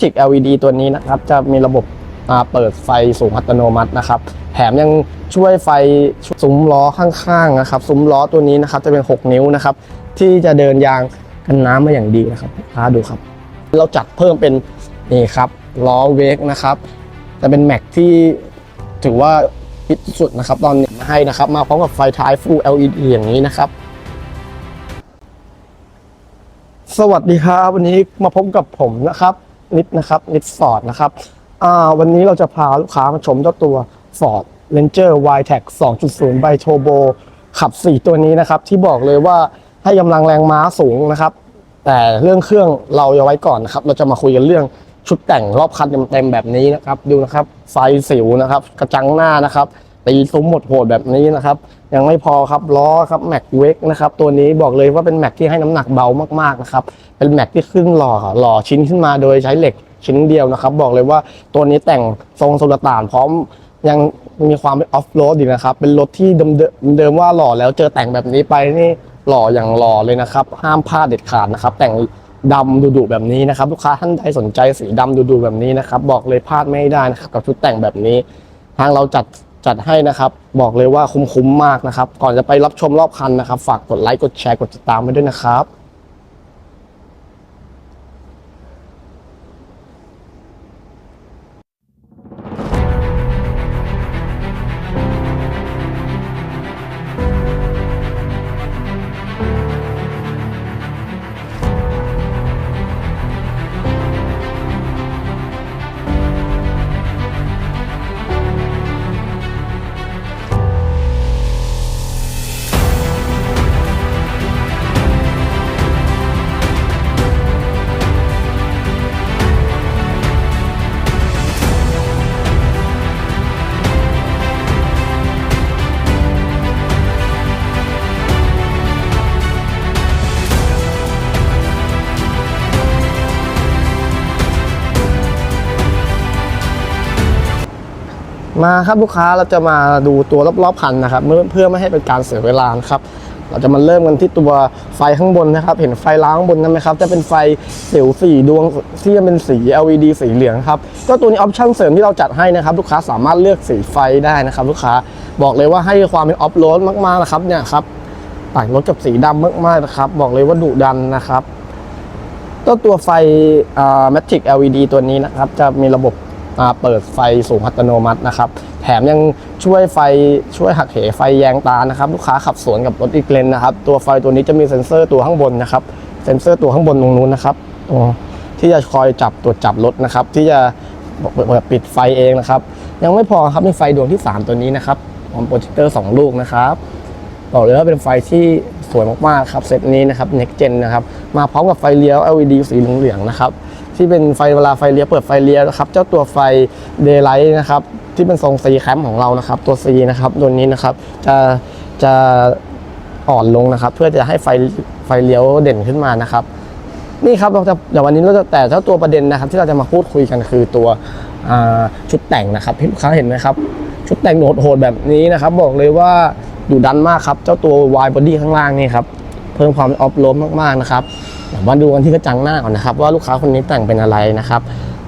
Magic LED ตัวนี้นะครับ จะมีระบบเปิดไฟสูงอัตโนมัตินะครับ แถมยังช่วยไฟซุ้มล้อข้างๆนะครับซุ้มล้อตัวนี้นะครับจะเป็น 6 นิ้วนะครับ ที่จะเดินยางกันน้ำมาอย่างดีนะครับลูกค้าดูครับ เราจัดเพิ่มเป็นนี่ครับล้อเวกนะครับจะเป็นแม็กที่ถือว่าพิตสุดนะครับตอนนี้มาให้นะครับ มาพร้อมกับไฟท้าย Full LED อย่างนี้นะครับ สวัสดีครับ วันนี้มาพบกับผมนะครับ นิดนะครับนิดฟอร์ดนะครับวันนี้เราจะพาลูกค้ามาชมเจ้าตัว Ford Ranger Y-Tech 2.0 Bi Turbo ขับ 4 ตัวนี้นะครับ ที่บอกเลยว่าให้กำลังแรงม้าสูงนะครับ แต่เรื่องเครื่องเราเอาไว้ก่อนนะครับ เราจะมาคุยกันเรื่องชุดแต่งรอบคันเต็มๆแบบนี้นะครับ ดูนะครับไฟสิวนะครับ กระจังหน้านะครับ ตีซุ้มหมดโหดแบบนี้นะครับ ยังไม่พอครับล้อครับแม็กเวกนะครับตัวนี้บอกเลยว่าเป็นแม็กที่ให้น้ำหนักเบามากๆนะครับเป็นแม็กที่ขึ้นหล่อหล่อชิ้นขึ้นมาโดยใช้เหล็กชิ้นเดียวนะครับ บอกเลยว่าตัวนี้แต่งทรงสุลต่านพร้อมยังมีความเป็นออฟโรดอีกนะครับ เป็นรถที่เดิมๆเดิมว่าหล่อแล้วเจอแต่งแบบนี้ไปนี่หล่ออย่างหล่อเลยนะครับ ห้ามพลาดเด็ดขาดนะครับ แต่งดำดุๆแบบนี้นะครับ ลูกค้าท่านใดสนใจสีดำดุๆแบบนี้นะครับ บอกเลยพลาดไม่ได้นะครับกับชุดแต่งแบบนี้ ทางเราจัด จัดให้นะครับ บอกเลยว่าคุ้มๆมากนะครับ ก่อนจะไปรับชมรอบคันนะครับ ฝากกดไลค์กดแชร์กดติดตามไว้ด้วยนะครับ มาครับลูกค้าเราจะมาดูตัวรอบๆคันนะครับเพื่อไม่ให้เป็นการเสียเวลาครับเราจะมาเริ่มกันที่ตัวไฟข้างบนนะครับ เห็นไฟล้างข้างบนนั้นไหมครับ จะเป็นไฟสิวสีดวงที่จะเป็นสี LED สีเหลืองครับ ก็ตัวนี้ออปชั่นเสริมที่เราจัดให้นะครับ ลูกค้าสามารถเลือกสีไฟได้นะครับ ลูกค้าบอกเลยว่าให้ความเป็นออฟโรดมากๆนะครับเนี่ยครับต่างรถกับสีดำมากๆนะครับ บอกเลยว่าดุดันนะครับก็ตัวไฟอ่า Matic LED ตัวนี้นะครับ จะมีระบบ อ่าเปิดไฟสูงอัตโนมัตินะครับ แถมยังช่วยไฟช่วยหักเหไฟแยงตานะครับ ลูกค้าขับสวนกับรถอีกเลนนะครับ ตัวไฟตัวนี้จะมีเซ็นเซอร์ตัวข้างบนนะครับ เซ็นเซอร์ตัวข้างบนตรงนู้นนะครับที่จะคอยจับตรวจจับรถนะครับ ที่จะเปิดปิดไฟเองนะครับ ยังไม่พอครับมีไฟดวงที่ 3 ตัวนี้นะครับของโปรเจคเตอร์ 2 ลูกนะครับบอกเลยว่าเป็นไฟที่สวยมากๆครับเซตนี้นะครับ Next Gen นะครับ มาพร้อมกับไฟเลี้ยว LED สีเหลืองๆนะครับ ที่เป็นไฟเวลาไฟเลี้ยวเปิดไฟเลี้ยวนะครับ เจ้าตัวไฟ Daylight นะครับ ที่เป็นทรง C แคมของเรานะครับ ตัว C นะครับตัวนี้นะครับ จะจะอ่อนลงนะครับ เพื่อจะให้ไฟไฟเลี้ยวเด่นขึ้นมานะครับ นี่ครับเราจะเดี๋ยววันนี้เราจะแต่เจ้าตัวประเด็นนะครับ ที่เราจะมาพูดคุยกันคือตัวชุดแต่งนะครับที่ลูกค้าเห็นไหมครับ ชุดแต่งโหดๆแบบนี้นะครับ บอกเลยว่าดุดันมากครับ เจ้าตัว Y body ข้างล่างนี่ครับ พิ่มความออฟโรดมากๆนะครับเดี๋ยวมาดูกันที่กระจังหน้าก่อนนะครับ ว่าลูกค้าคนนี้แต่งเป็นอะไรนะครับ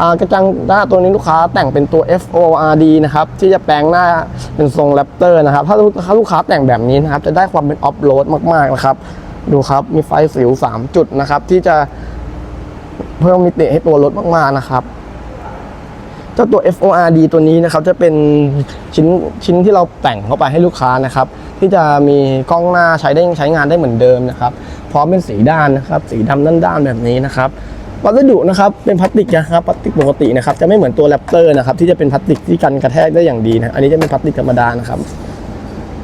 อ่ากระจังหน้าตัวนี้ลูกค้าแต่งเป็นตัว FORD นะครับที่จะแปลงหน้าเป็นทรงแรปเตอร์นะครับถ้าลูกถ้าลูกค้าแต่งแบบนี้นะครับจะได้ความเป็นออฟโรดมากๆนะครับดูครับมีไฟสิว 3 จุดนะครับที่จะเพิ่มมิติให้ตัวรถมากๆนะครับ เจ้าตัว FORD ตัวนี้นะครับจะเป็นชิ้นชิ้นที่เราแต่งเข้าไปให้ลูกค้านะครับที่จะมีกล้องหน้าใช้ได้ใช้งานได้เหมือนเดิมนะครับพร้อมเป็นสีด้านนะครับสีดำด้านๆแบบนี้นะครับวัสดุนะครับเป็นพลาสติกนะครับพลาสติกปกตินะครับจะไม่เหมือนตัวแรปเตอร์นะครับที่จะเป็นพลาสติกที่กันกระแทกได้อย่างดีนะอันนี้จะเป็นพลาสติกธรรมดานะครับ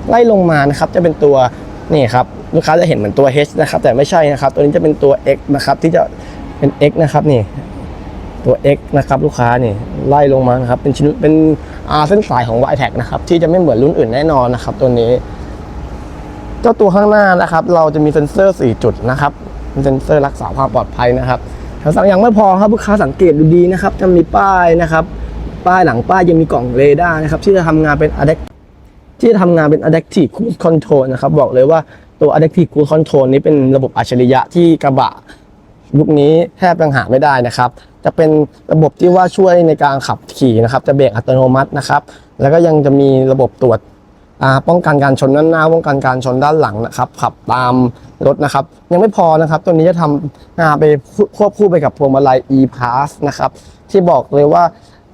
ไล่ลงมานะครับจะเป็นตัวนี่ครับลูกค้าจะเห็นเหมือนตัว H นะครับแต่ไม่ใช่นะครับตัวนี้จะเป็นตัว X นะครับที่จะเป็น X นะครับนี่ ตัว X นะครับลูกค้านี่ไล่ลงมานะครับเป็นชิ้นเป็นเส้นสายของ y t a g นะครับที่จะไม่เหมือนรุ่นอื่นแน่นอนนะครับตัวนี้ เจ้าตัวข้างหน้านะครับ เราจะมีเซ็นเซอร์ 4 จุดนะครับเป็นเซ็นเซอร์รักษาความปลอดภัยนะครับแถวสั่งยังไม่พอครับลูกค้าสังเกตดูดีนะครับจะมีป้ายนะครับป้ายหลังป้ายยังมีกล่องเรดาร์นะครับที่จะทำงานเป็น a d a p ที่จะทำงานเป็น Adaptive Cruise Control นะครับบอกเลยว่าตัว Adaptive Cruise Control นี้เป็นระบบอัจฉริยะที่กระบะ ยุคนี้แทบยังหาไม่ได้นะครับ จะเป็นระบบที่ว่าช่วยในการขับขี่นะครับ จะเบรกอัตโนมัตินะครับ แล้วก็ยังจะมีระบบตรวจป้องกันการชนด้านหน้าป้องกันการชนด้านหลังนะครับ ขับตามรถนะครับ ยังไม่พอนะครับ ตัวนี้จะทำอ่าไปควบคู่ไปกับพวงมาลัย e-pass นะครับ ที่บอกเลยว่า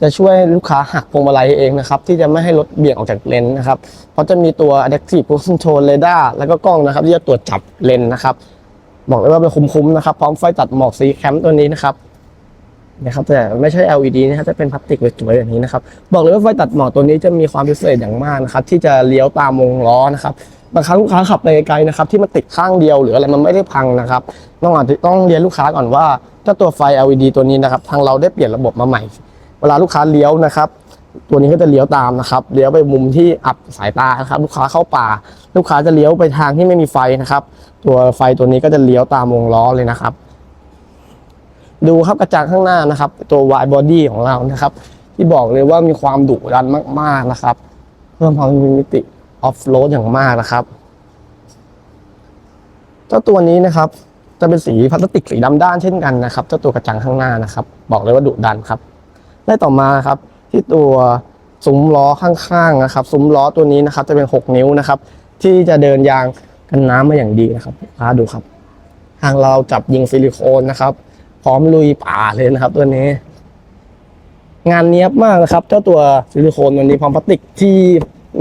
จะช่วยลูกค้าหักพวงมาลัยเองนะครับ ที่จะไม่ให้รถเบี่ยงออกจากเลนนะครับ เพราะจะมีตัว adaptive cruise control radar แล้วก็กล้องนะครับ ที่จะตรวจจับเลนนะครับ บอกเลยว่าเป็นคุ้มๆนะครับ พร้อมไฟตัดหมอกสีแคมป์ตัวนี้นะครับนะครับแต่ไม่ใช่ LED นะครับจะเป็นพลาสติกสวยๆอย่างนี้นะครับบอกเลยว่าไฟตัดหมอกตัวนี้จะมีความพิเศษอย่างมากนะครับที่จะเลี้ยวตามวงล้อนะครับบางครั้งลูกค้าขับไปไกลๆนะครับที่มันติดข้างเดียวหรืออะไรมันไม่ได้พังนะครับต้องอาจจะต้องเรียนลูกค้าก่อนว่าเจ้าตัวไฟ LED ตัวนี้นะครับทางเราได้เปลี่ยนระบบมาใหม่ เวลาลูกค้าเลี้ยวนะครับ ตัวนี้ก็จะเลี้ยวตามนะครับเลี้ยวไปมุมที่อับสายตานะครับ ลูกค้าเข้าป่า ลูกค้าจะเลี้ยวไปทางที่ไม่มีไฟนะครับ ตัวไฟตัวนี้ก็จะเลี้ยวตามวงล้อเลยนะครับ ดูครับกระจังข้างหน้านะครับ ตัว wide body ของเรานะครับ ที่บอกเลยว่ามีความดุดันมาก ๆนะครับ เพิ่มความมีมิติออฟโรดอย่างมากนะครับเจ้าตัวนี้นะครับ จะเป็นสีพลาสติกสีดำด้านเช่นกันนะครับเจ้าตัวกระจังข้างหน้านะครับ บอกเลยว่าดุดันครับ ได้ต่อมาครับ ที่ตัวซุ้มล้อข้างๆนะครับ ซุ้มล้อตัวนี้นะครับ จะเป็น 6 นิ้วนะครับ ที่จะเดินยางกันน้ำมาอย่างดีนะครับพาดูครับ ทางเราจับยิงซิลิโคนนะครับ พร้อมลุยป่าเลยนะครับ ตัวนี้ งานเนี้ยบมากนะครับ เจ้าตัวซิลิโคนตัวนี้พร้อมพลาสติกที่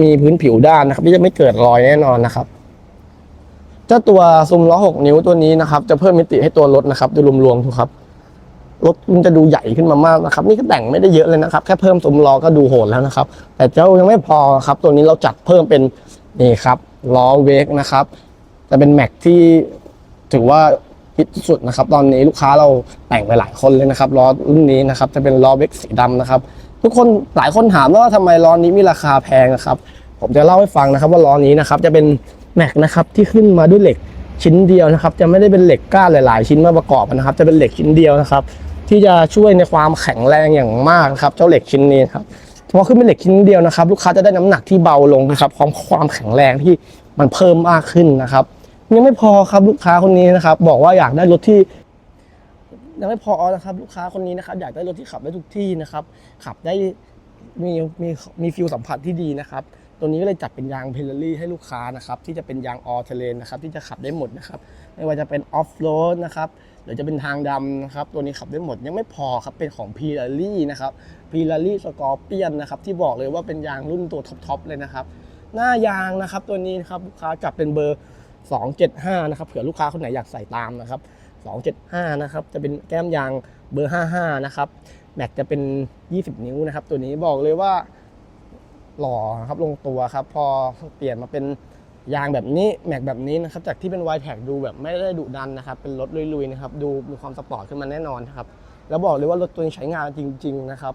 มีพื้นผิวด้านนะครับที่จะไม่เกิดรอยแน่นอนนะครับเจ้าตัวซุ้มล้อ 6 นิ้วตัวนี้นะครับ จะเพิ่มมิติให้ตัวรถนะครับดูรวมๆดูครับ รถมันจะดูใหญ่ขึ้นมามากนะครับ นี่ก็แต่งไม่ได้เยอะเลยนะครับ แค่เพิ่มซุ้มล้อก็ดูโหดแล้วนะครับ แต่เจ้ายังไม่พอครับ ตัวนี้เราจัดเพิ่มเป็นนี่ครับล้อเวกนะครับ จะเป็นแม็กที่ถือว่าฮิตสุดนะครับ ตอนนี้ลูกค้าเราแต่งไปหลายคนเลยนะครับล้อรุ่นนี้นะครับ จะเป็นล้อเวกสีดำนะครับ ทุกคนหลายคนถามว่าทำไมล้อนี้มีราคาแพงนะครับ ผมจะเล่าให้ฟังนะครับ ว่าล้อนี้นะครับจะเป็นแม็กนะครับที่ขึ้นมาด้วยเหล็กชิ้นเดียวนะครับ จะไม่ได้เป็นเหล็กก้านหลาย ๆ ชิ้นมาประกอบนะครับ จะเป็นเหล็กชิ้นเดียวนะครับ ที่จะช่วยในความแข็งแรงอย่างมากนะครับเจ้าเหล็กชิ้นนี้ครับเพอขึ้นเป็นเหล็กชิ้นเดียวนะครับ ลูกค้าจะได้น้ำหนักที่เบาลงนะครับพร้อมความแข็งแรงที่มันเพิ่มมากขึ้นนะครับ ยังไม่พอครับลูกค้าคนนี้นะครับ บอกว่าอยากได้รถที่ยังไม่พอนะครับ ลูกค้าคนนี้นะครับ อยากได้รถที่ขับได้ทุกที่นะครับ ขับได้มีมีมีฟิลสัมผัสที่ดีนะครับ ตัวนี้ก็เลยจัดเป็นยางเพลลี่ให้ลูกค้านะครับ ที่จะเป็นยางออเทเลนนะครับ ที่จะขับได้หมดนะครับ ไม่ว่าจะเป็นออฟโรดนะครับ หรือจะเป็นทางดำนะครับ ตัวนี้ขับได้หมดยังไม่พอครับ เป็นของพีลารี่นะครับพีลารี่สกอร์เปียนนะครับ ที่บอกเลยว่าเป็นยางรุ่นตัวท็อปๆเลยนะครับ หน้ายางนะครับตัวนี้นะครับลูกค้าจับเป็นเบอร์ 275 นะครับเผื่อลูกค้าคนไหนอยากใส่ตามนะครับ 275 นะครับ จะเป็นแก้มยางเบอร์ 55 นะครับแม็กจะเป็น 20 นิ้วนะครับ ตัวนี้บอกเลยว่าหล่อครับลงตัวครับ พอเปลี่ยนมาเป็น ยางแบบนี้แม็กแบบนี้นะครับจากที่เป็นไวแท็กดูแบบไม่ได้ดุดันนะครับเป็นรถลุยๆนะครับดูมีความสปอร์ตขึ้นมาแน่นอนนะครับแล้วบอกเลยว่ารถตัวนี้ใช้งานจริง ๆนะครับ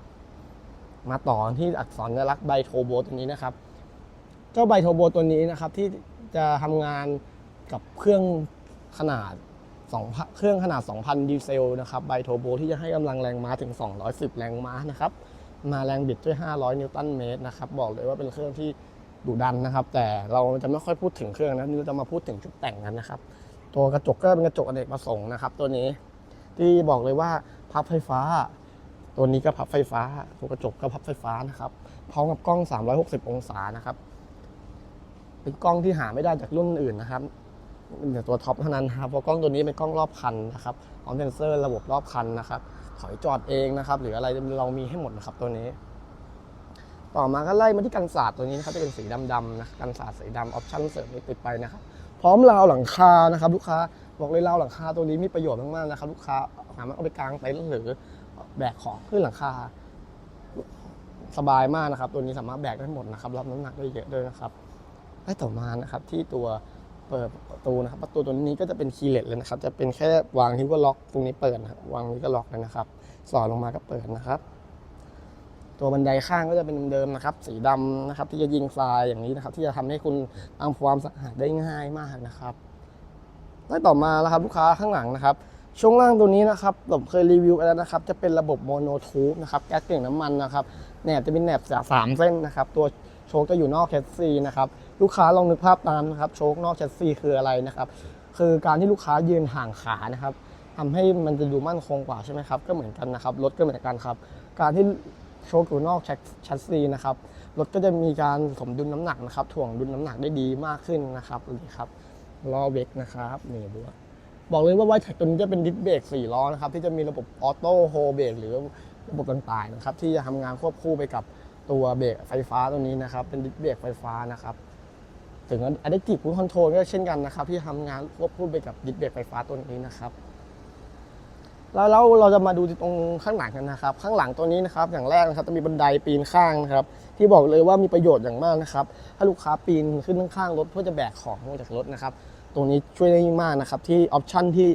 มาต่อที่อักษรสัญลักษณ์ไบโทโบตัวนี้นะครับเจ้าไบโทโบตัวนี้นะครับที่จะทำงานกับเครื่องขนาด2เครื่องขนาด 2,000 ดีเซลนะครับไบโทโบที่จะให้กำลังแรงม้าถึง 210 แรงม้านะครับ มาแรงบิดด้วย 500 นิวตันเมตรนะครับ บอกเลยว่าเป็นเครื่องที่ ดุดันนะครับ แต่เราจะไม่ค่อยพูดถึงเครื่องนะนี่จะมาพูดถึงจุดแต่งกันนะครับ ตัวกระจกก็เป็นกระจกอเนกประสงค์นะครับ ตัวนี้ที่บอกเลยว่าพับไฟฟ้า ตัวนี้ก็พับไฟฟ้า ตัวกระจกก็พับไฟฟ้านะครับพร้อมกับกล้อง 360 องศานะครับ เป็นกล้องที่หาไม่ได้จากรุ่นอื่นนะครับเป็นแต่ตัวท็อปเท่านั้นนะครับเพราะกล้องตัวนี้เป็นกล้องรอบคันนะครับพร้อมเซ็นเซอร์ระบบรอบคันนะครับ ถอยจอดเองนะครับ หรืออะไรเรามีให้หมดนะครับตัวนี้ ต่อมาก็ไล่มาที่กันศาสตร์ตัวนี้นะครับจะเป็นสีดำๆนะกันศาสตร์สีดำออปชั่นเสริมนี้ติดไปนะครับพร้อมราวหลังคานะครับลูกค้าบอกเลยราวหลังคาตัวนี้มีประโยชน์มากๆนะครับลูกค้าสามารถเอาไปกางเต็นท์หรือแบกของขึ้นหลังคา สบายมากนะครับ ตัวนี้สามารถแบกได้หมดนะครับรับน้ำหนักได้เยอะด้วยนะครับให้ต่อมานะครับที่ตัวเปิดประตูนะครับประตูตัวนี้ก็จะเป็นคีย์เลสเลยนะครับ จะเป็นแค่วางที่ก็ล็อกตรงนี้เปิดนะครับวางนี้ก็ล็อกเลยนะครับ สอดลงมาก็เปิดนะครับ ตัวบันไดข้างก็จะเป็นเดิมนะครับ สีดำนะครับ ที่จะยิงทรายอย่างนี้นะครับ ที่จะทำให้คุณทำความสะอาดได้ง่ายมากนะครับและต่อมาแล้วครับลูกค้าข้างหลังนะครับช่วงล่างตัวนี้นะครับผมเคยรีวิวไปแล้วนะครับ จะเป็นระบบโมโนทูบนะครับแก๊สเก่งน้ำมันนะครับแหนบจะเป็นแหนบสามเส้นนะครับ ตัวโชคจะอยู่นอกแคสซีนะครับลูกค้าลองนึกภาพตามนะครับ โชคนอกแชสซีคืออะไรนะครับ คือการที่ลูกค้ายืนห่างขานะครับทำให้มันจะดูมั่นคงกว่าใช่ไหมครับ ก็เหมือนกันนะครับรถก็เหมือนกันครับ การที่ โชคอยู่นอกแชสซีนะครับรถก็จะมีการสมดุลน้ำหนักนะครับถ่วงดุลน้ำหนักได้ดีมากขึ้นนะครับนี่ครับล้อเบรกนะครับนี่ดูบอกเลยว่าไวแท็กตัวนี้จะเป็นดิสเบรกสี่ล้อนะครับที่จะมีระบบออโต้โฮเบรกหรือระบบต่างๆนะครับที่จะทำงานควบคู่ไปกับตัวเบรกไฟฟ้าตัวนี้นะครับ เป็นดิสเบรกไฟฟ้านะครับถึง Adaptive Cruise Control ก็เช่นกันนะครับ ที่ทำงานควบคู่ไปกับดิสเบรกไฟฟ้าตัวนี้นะครับ แล้วแล้วเราจะมาดูตรงข้างหลังกันนะครับ ข้างหลังตัวนี้นะครับ อย่างแรกนะครับจะมีบันไดปีนข้างนะครับ ที่บอกเลยว่ามีประโยชน์อย่างมากนะครับ ถ้าลูกค้าปีนขึ้นข้างรถเพื่อจะแบกของลงจากรถนะครับ ตรงนี้ช่วยได้มากนะครับ ที่ออปชั่นที่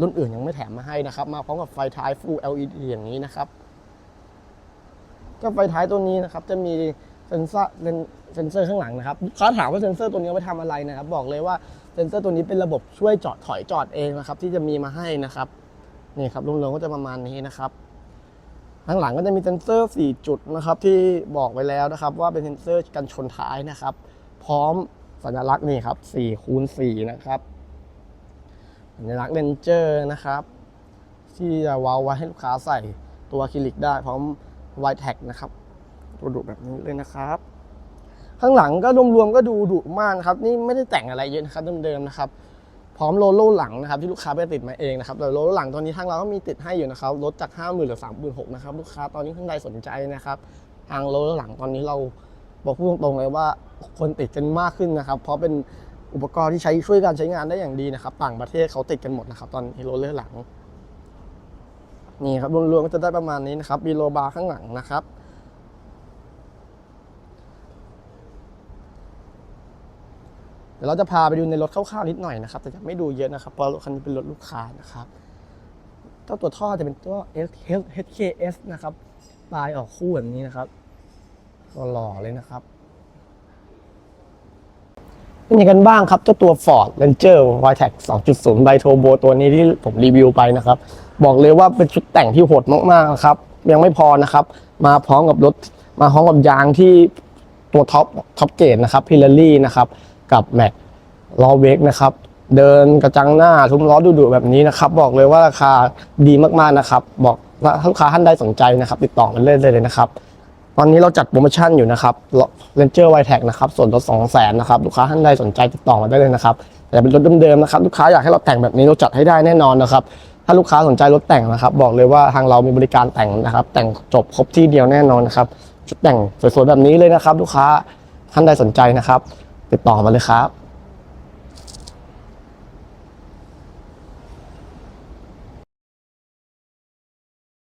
รุ่นอื่นยังไม่แถมมาให้นะครับ มาพร้อมกับไฟท้าย Full LED อย่างนี้นะครับก็ไฟท้ายตัวนี้นะครับ จะมีเซนเซอร์เซนเซอร์ข้างหลังนะครับลูกค้าถามว่าเซนเซอร์ตัวนี้ไปทำอะไรนะครับ บอกเลยว่าเซนเซอร์ตัวนี้เป็นระบบช่วยจอดถอยจอดเองนะครับ ที่จะมีมาให้นะครับ นี่ครับรวมๆก็จะประมาณนี้นะครับข้างหลังก็จะมีเซนเซอร์ 4 จุดนะครับ ที่บอกไว้แล้วนะครับ ว่าเป็นเซนเซอร์กันชนท้ายนะครับ พร้อมสัญลักษณ์นี่ครับ4คูณ4นะครับสัญลักษณ์เรนเจอร์นะครับ ที่จะวางไว้ให้ลูกค้าใส่ตัวคริลิกได้พร้อมไวแท็กนะครับตัวดุแบบนี้เลยนะครับ ข้างหลังก็รวมๆก็ดูดุมากนะครับ นี่ไม่ได้แต่งอะไรเยอะนะครับเดิมๆนะครับ พร้อมโลโล่หลังนะครับที่ลูกค้าไปติดมาเองนะครับแต่โลโล่หลังตอนนี้ทางเราก็มีติดให้อยู่นะครับลดจาก 5 0,000เหลือ3 6 0 0นะครับลูกค้าตอนนี้ข้างในสนใจนะครับทางโลโล่หลังตอนนี้เราบอกพูดตรงๆเลยว่าคนติดกันมากขึ้นนะครับ เพราะเป็นอุปกรณ์ที่ใช้ช่วยการใช้งานได้อย่างดีนะครับ ต่างประเทศเขาติดกันหมดนะครับ ตอนนี้โรลเลอร์หลังนี่ครับรวมๆก็จะได้ประมาณนี้นะครับมีโลบาร์ข้างหลังนะครับ ดี๋ยวเราจะพาไปดูในรถคร่าวๆนิดหน่อยนะครับ แต่จะไม่ดูเยอะนะครับเพราะรถคันนี้เป็นรถลูกค้านะครับเจ้าตัวท่อจะเป็นตัว HKS นะครับปลายออกคู่แบบนี้นะครับหล่อเลยนะครับเป็นยังไงกันบ้างครับเจ้าตัว Ford Ranger y t e c 2.0 b i Turbo ตัวนี้ที่ผมรีวิวไปนะครับ บอกเลยว่าเป็นชุดแต่งที่โหดมากๆนะครับ ยังไม่พอนะครับ มาพร้อมกับรถมาพร้อมกับยางที่ตัวท็อปท็อปเกรดนะครับพิลลารี่นะครับ กับแม็กล้อเวกนะครับ เดินกระจังหน้าทุ้มล้อดุๆแบบนี้นะครับ บอกเลยว่าราคาดีมากๆนะครับ บอกว่าลูกค้าท่านใดสนใจนะครับ ติดต่อกันเรื่อยๆเลยนะครับ ตอนนี้เราจัดโปรโมชั่นอยู่นะครับ Ranger y t e c นะครับส่วนลด2 0 0 0 0นนะครับลูกค้าท่านใดสนใจติดต่อมาได้เลยนะครับแต่เป็นรถเดิมๆนะครับลูกค้าอยากให้เราแต่งแบบนี้เราจัดให้ได้แน่นอนนะครับถ้าลูกค้าสนใจรถแต่งนะครับ บอกเลยว่าทางเรามีบริการแต่งนะครับ แต่งจบครบที่เดียวแน่นอนนะครับชุดแต่งสวยๆแบบนี้เลยนะครับ ลูกค้าท่านใดสนใจนะครับ ติดต่อมาเลยครับ